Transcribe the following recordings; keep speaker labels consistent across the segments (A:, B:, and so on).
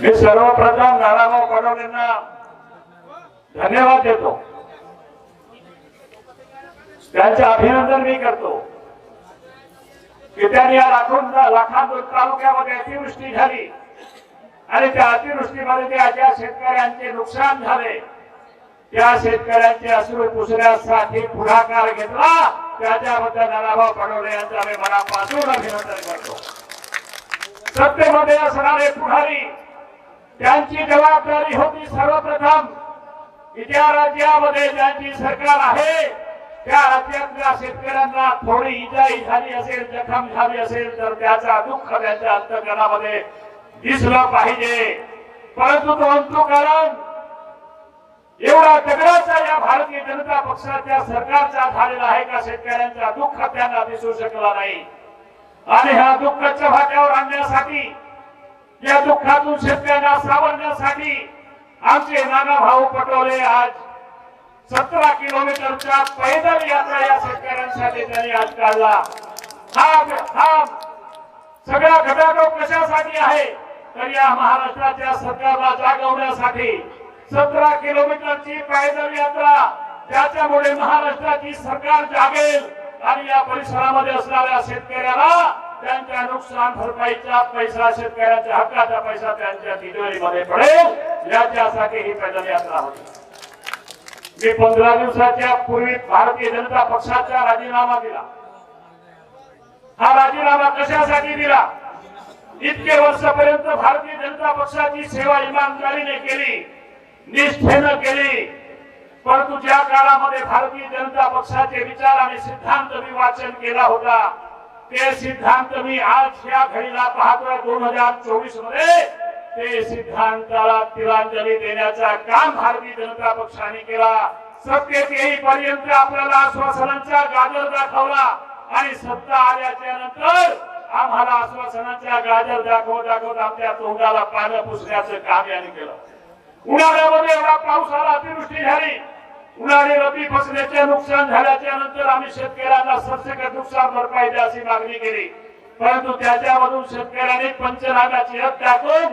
A: मी सर्वप्रथम नानाभाऊ पडवलेंना धन्यवाद देतो. त्यांचे अभिनंदन मी करतो. की त्यांनी या लाखों लाखांदूर तालुक्यामध्ये अतिवृष्टी झाली आणि त्या अतिवृष्टीमध्ये त्या ज्या शेतकऱ्यांचे नुकसान झाले त्या शेतकऱ्यांचे अश्रू पुसण्यासाठी पुढाकार घेतला त्याच्याबद्दल नानाभाऊ पडवले यांचा मी मनापासून अभिनंदन करतो. सत्तेमध्ये असणारे पुढारी त्यांची जबाबदारी होती सर्वप्रथम. ज्या राज्यामध्ये ज्यांची सरकार आहे त्या राज्यातल्या शेतकऱ्यांना थोडी इजाई झाली असेल जखम झाली असेल तर त्याचा दुःख त्यांच्या अंतकरणामध्ये दिसलं पाहिजे. परंतु तो अंतुकरण एवढा दगडाचा या भारतीय जनता पक्षाच्या सरकारचा झालेला आहे का शेतकऱ्यांचा दुःख त्यांना दिसू शकला नाही. आणि ह्या दुःखाच्या आणण्या आणण्यासाठी या दुःखातून शेतकऱ्यांना सावरण्यासाठी आमचे नाना भाऊ पटोले आज सतरा किलोमीटरच्या पैदल यात्रा या शेतकऱ्यांसाठी त्यांनी आज काढला. हा हा सगळा घटाटोप कशासाठी आहे? तर या महाराष्ट्राच्या सरकारला जागवण्यासाठी सतरा किलोमीटरची पैदल यात्रा त्याच्यामुळे महाराष्ट्राची सरकार जागेल आणि या परिसरामध्ये असणाऱ्या शेतकऱ्याला त्यांच्या नुकसान भरपाईचा पैसा शेतकऱ्याच्या हक्काचा पैसा त्यांच्या तिजोरीमध्ये पडेल. याच्यासाठी ही पैदल यात्रा होती. मी पंधरा दिवसाच्या पूर्वी भारतीय जनता पक्षाचा राजीनामा दिला. हा राजीनामा कशासाठी दिला? इतके वर्षापर्यंत भारतीय जनता पक्षाची सेवा इमानदारीने केली निष्ठेनं केली. परंतु ज्या काळामध्ये भारतीय जनता पक्षाचे विचार आणि सिद्धांत मी वाचन केला होता ते सिद्धांत मी आज या घडीला पाहतोय दोन हजार चोवीसमध्ये. ते सिद्धांताला तिलांजली देण्याचा काम भारतीय जनता पक्षाने केला. सत्तेत येईपर्यंत आपल्याला आश्वासनांचा गाजर दाखवला आणि सत्ता आल्याच्यानंतर आम्हाला आश्वासनांचा गाजर दाखवत दाखवत आपल्या तोंडाला पानं पुसण्याचं काम याने केलं. उन्हाळ्यामध्ये एवढा पाऊस आला अतिवृष्टी झाली. उन्हाळी रब्बी फसल्याचे नुकसान झाल्याच्यानंतर आम्ही शेतकऱ्यांना सरसकट नुकसान भरपाई द्या अशी मागणी केली. परंतु त्याच्यामधून शेतकऱ्यांनी पंचनाम्याची हक टाकून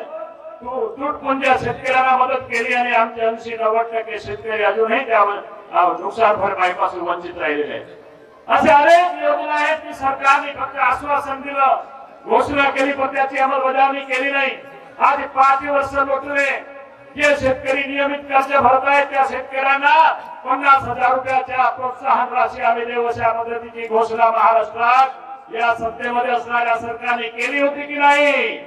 A: तुटपुंज्या म्हणजे शेतकऱ्यांना मदत केली आणि आमचे ऐंशी नव्वद टक्के शेतकरी अजूनही त्यावर नुकसान भरपाईपासून वंचित राहिलेले आहेत. असे अनेक योजना आहेत की सरकारने फक्त आश्वासन दिलं घोषणा केली पण त्याची अंमलबजावणी केली नाही. आज पाच वर्ष लोटले जे शेतकरी नियमित कर्ज भरत आहेत त्या शेतकऱ्यांना पन्नास हजार रुपयाच्या प्रोत्साहन राशी आम्ही देऊ अशा मदतीची घोषणा महाराष्ट्रात या सत्तेमध्ये असणाऱ्या सरकारने केली होती की नाही?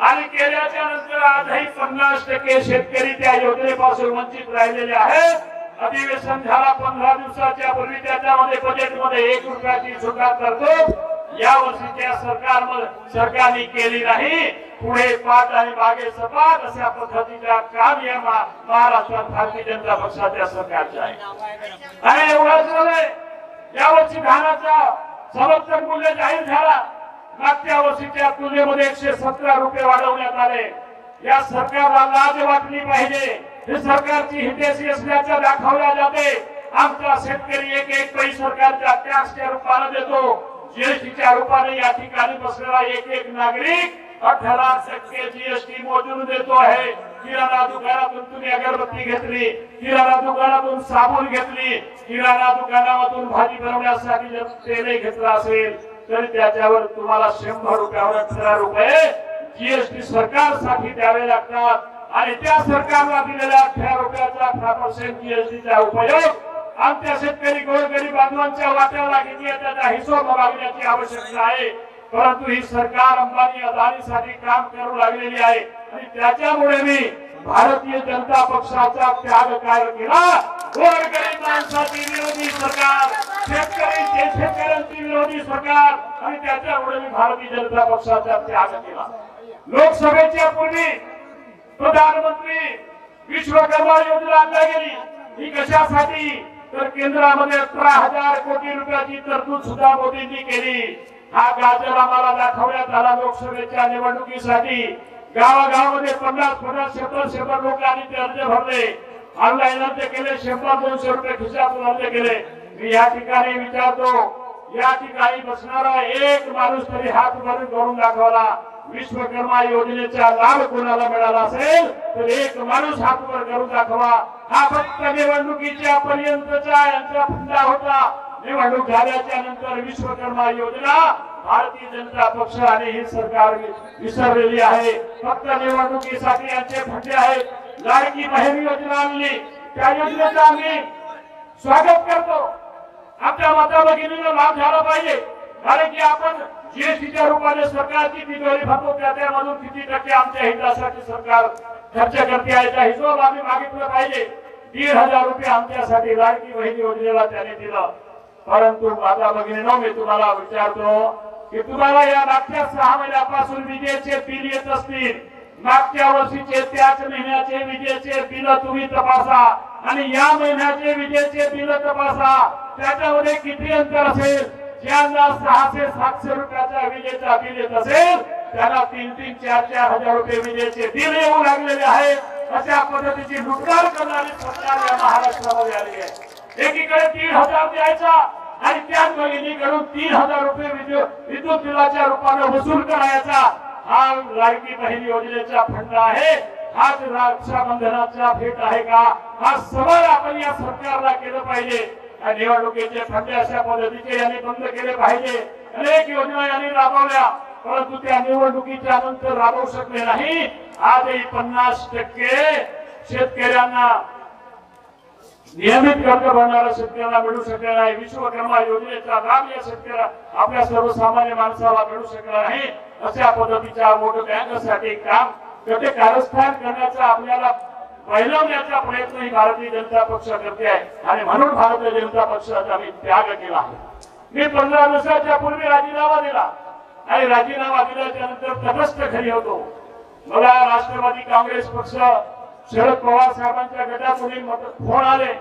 A: आणि केल्याच्यानंतर आजही पन्नास टक्के शेतकरी त्या योजनेपासून वंचित राहिलेले आहेत. अधिवेशन झाला पंधरा दिवसाच्या पूर्वी त्याच्यामध्ये बजेटमध्ये एक रुपयाची सुद्धा करतो. या वर्षीच्या सरकार सरकारने केली नाही. पुढे पाच आणि मागे सपाट अशा पद्धतीचा काम या महाराष्ट्रात भारतीय जनता पक्षाच्या सरकारचे आहे. आणि एवढंच नव्हे यावर्षी धानाचा समर्थन मूल्य जाहीर झाला. मागच्या वर्षीच्या तुलनेमध्ये एकशे सतरा रुपये वाढवण्यात आले. या सरकारला लाज वाटली पाहिजे. हे सरकारची हितेशी असल्याचं दाखवल्या जाते. आमचा शेतकरी एक एक पैसे सरकारच्या टॅक्सच्या रूपाने देतो. जीएसटीच्या रूपाने या ठिकाणी बसलेला एक एक नागरिक अठरा टक्के जीएसटी मोजून देतो आहे. किराणा दुकानातून तुम्ही अगरबत्ती घेतली किराणा दुकानातून साबण घेतली किराणा दुकानामधून भाजी बनवण्यासाठी जर तेल घेतला असेल तरी त्याच्यावर तुम्हाला शंभर रुपयावर अठरा रुपये जीएसटी सरकारसाठी द्यावे लागतात. आणि त्या सरकारला दिलेल्या अठरा रुपयाचा अठरा पर्सेंट जीएसटीचा उपयोग आमच्या शेतकरी गोरगरीब बांधवांच्या वाट्याला किती त्याचा हिशोब मागण्याची आवश्यकता आहे. परंतु ही सरकार अंबानी अदानीसाठी काम करू लागलेली आहे. आणि त्याच्यामुळे मी भारतीय जनता पक्षाचा त्याग काय केला? गोरगरीब माणसाची विरोधी सरकार शेतकरी शेतकऱ्यांची विरोधी सरकार आणि त्याच्यामुळे मी भारतीय जनता पक्षाचा त्याग केला. लोकसभेच्या पूर्वी प्रधानमंत्री विश्वकर्मा योजना आणल्या गेली ही कशासाठी? तर केंद्रामध्ये अठरा हजार कोटी रुपयाची तरतूद सुद्धा मोदींनी केली. हा गाजर आम्हाला दाखवण्यात आला लोकसभेच्या निवडणुकीसाठी. गावागावामध्ये पन्नास पन्नास शंभर शंभर लोकांनी ते अर्ज भरले. ऑनलाईन अर्ज केले शंभर दोनशे रुपये खिशातून अर्ज केले. मी या ठिकाणी विचारतो या ठिकाणी बसणारा एक माणूस तरी हात भरून करून दाखवला. विश्वकर्मा योजनेचा लाभ कोणाला मिळाला असेल तर एक माणूस हात वर करून दाखवा. हा फक्त निवडणुकीच्या पर्यंतचा यांचा फुंडा होता. निवडणूक झाल्याच्यानंतर विश्वकर्मा योजना भारतीय जनता पक्ष आणि ही सरकार विसरलेली आहे. फक्त निवडणुकीसाठी यांचे फंडे आहेत. लाडकी बहीण योजना आणली. त्या योजनेचा आम्ही स्वागत करतो. आपल्या माता भगिनीला लाभ झाला पाहिजे. कारण की आपण जीएसटीच्या रूपाने सरकारची तिजोरी भरतो त्या त्यामधून किती टक्के आमच्या हितासाठी सरकार खर्च करते आहे? त्या हिशोब आम्ही मागितलं पाहिजे. दीड हजार रुपये आमच्यासाठी लाडकी बहीण योजनेला त्याने दिलं. परंतु माता भगिनीनो मी तुम्हाला विचारतो की तुम्हाला या मागच्या सहा महिन्यापासून विजेचे बिल येत असतील. मागच्या वर्षीचे त्याच महिन्याचे विजेचे बिल तुम्ही तपासा. आणि या महिन्याचे विजेचे बिल तपासा. त्याच्यामध्ये किती अंतर असेल? ज्यांना सहाशे सातशे रुपयाचा विजेचा बिल येत असेल त्यांना तीन तीन चार चार हजार रुपये विजेचे बिल येऊ लागलेले आहेत. अशा पद्धतीची लुटकार करणारी सरकार या महाराष्ट्रामध्ये आली आहे. एकीकडे तीन हजार द्यायचा आणि त्याच भगिनीकडून तीन हजार रुपये विद्युत विद्युत बिलाच्या रूपाने वसूल करायचा. हा लाडकी बहीण योजनेचा फंड आहे. हाच रक्षाबंधनाचा भेट आहे का? हा सवाल आपण या सरकारला केलं पाहिजे. निवडणुकीचे फंडे अशा पद्धतीचे यांनी बंद केले पाहिजे. अनेक योजना यांनी राबवल्या परंतु त्या निवडणुकीच्या नंतर राबवू शकले नाही. आजही पन्नास टक्के शेतकऱ्यांना नियमित कर्ज भरणाऱ्या शेतकऱ्यांना मिळू शकले नाही विश्वकर्मा योजनेचा लाभ या शेतकऱ्या आपल्या सर्वसामान्य माणसाला मिळू शकला नाही. अशा पद्धतीच्या वोट बँकसाठी काम कारस्थान करण्याचा आपल्याला पहिलवण्याचा प्रयत्न ही भारतीय जनता पक्ष करते आहे. आणि म्हणून भारतीय जनता पक्षाचा मी त्याग केला आहे. मी पंधरा दिवसाच्या पूर्वी राजीनामा दिला. आणि राजीनामा दिल्याच्या नंतर तटस्थ खरी होतो. मला राष्ट्रवादी काँग्रेस पक्ष शरद पवार साहेबांच्या गटातून फोन आले.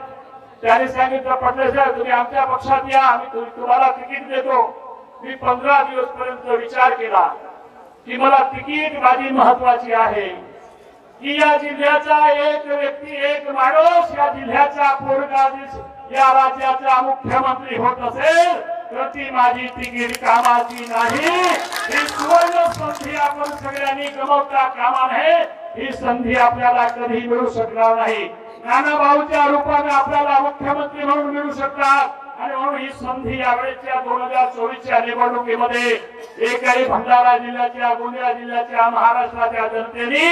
A: त्याने सांगितलं पटले साहेब तुम्ही आमच्या पक्षात या आम्ही तुम्हाला तिकीट देतो. मी पंधरा दिवस पर्यंत विचार केला की मला तिकीट माझी महत्वाची आहे. की या जिल्ह्याचा एक व्यक्ती एक माणूस या जिल्ह्याचा पोरगा या राज्याचा मुख्यमंत्री होत असेल तर ती माझी तिकीट कामाची नाही. ही सुवर्ण संधी आपण सगळ्यांनी गमवता कामा नये. ही संधी आपल्याला कधी मिळू शकणार नाही. नाना भाऊच्या रूपाने आपल्याला मुख्यमंत्री म्हणून मिळू शकतात. आणि म्हणून ही संधी यावेळेच्या दोन हजार चोवीसच्या निवडणुकीमध्ये एकही भंडारा जिल्ह्याच्या गोंदिया जिल्ह्याच्या महाराष्ट्राच्या जनतेने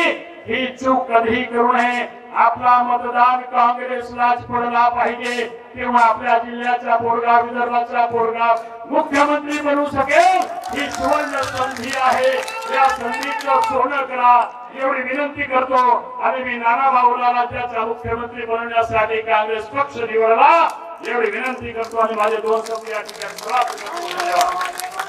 A: ही चूक कधी करू नये. आपला मतदान काँग्रेसलाच पडला पाहिजे किंवा आपल्या जिल्ह्याचा पोरगा विदर्भाचा पोरगा मुख्यमंत्री बनू शकेल ही सुवर्ण संधी आहे. या संधीचं सोनं करा. एवढी विनंती करतो आणि मी नाना भाऊला राज्याचा मुख्यमंत्री बनवण्यासाठी काँग्रेस पक्ष निवडला. एवढी विनंती करतो आणि माझे दोन शब्द या ठिकाणी करतो धन्यवाद